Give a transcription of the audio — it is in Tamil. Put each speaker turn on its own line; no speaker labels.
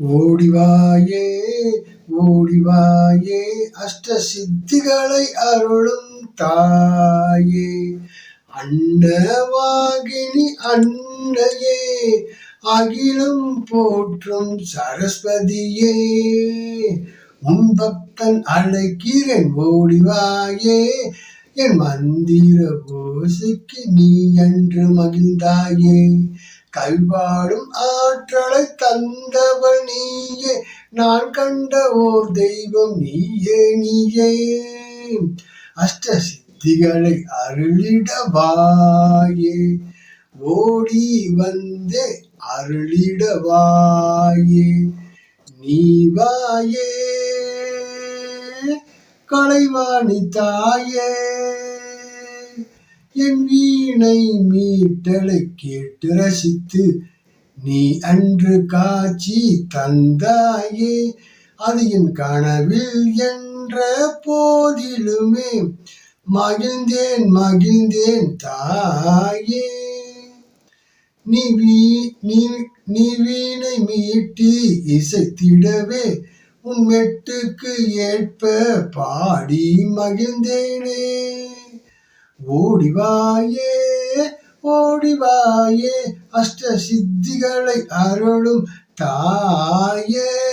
ஓடிவாயே ஓடிவாயே அஷ்ட சித்திகளை அருளும் தாயே. அன்னவாகினி அன்னையே அகிலம் போற்றும் சரஸ்வதியே. உன் பக்தன் அழைக்கிறேன் ஓடிவாயே என் மந்திர ஓசைக்கு நீ என்று மகிழ்ந்தாயே. கைவாடும் ஆற்றலை தந்தவள் நீயே நான் கண்ட ஓர் தெய்வம் நீயே நீயே. அஷ்ட சித்திகளை அருளிடவாயே ஓடி வந்தே அருளிடவாயே. நீ வாயே கலைவாணி தாயே. என் வீணை மீட்டலை கேட்டு ரசித்து நீ அன்று காட்சி தந்தாயே அது என் கனவில் என்ற போதிலுமே மகிழ்ந்தேன் மகிழ்ந்தேன் தாயே. நீ வீ நீ நீ வீணை மீட்டி இசைத்திடவே உன் மெட்டுக்கு ஏற்ப பாடி மகிழ்ந்தேனே. ஓடிவாயே ஓடிவாயே அஷ்ட சித்திகளை அருளும் தாயே.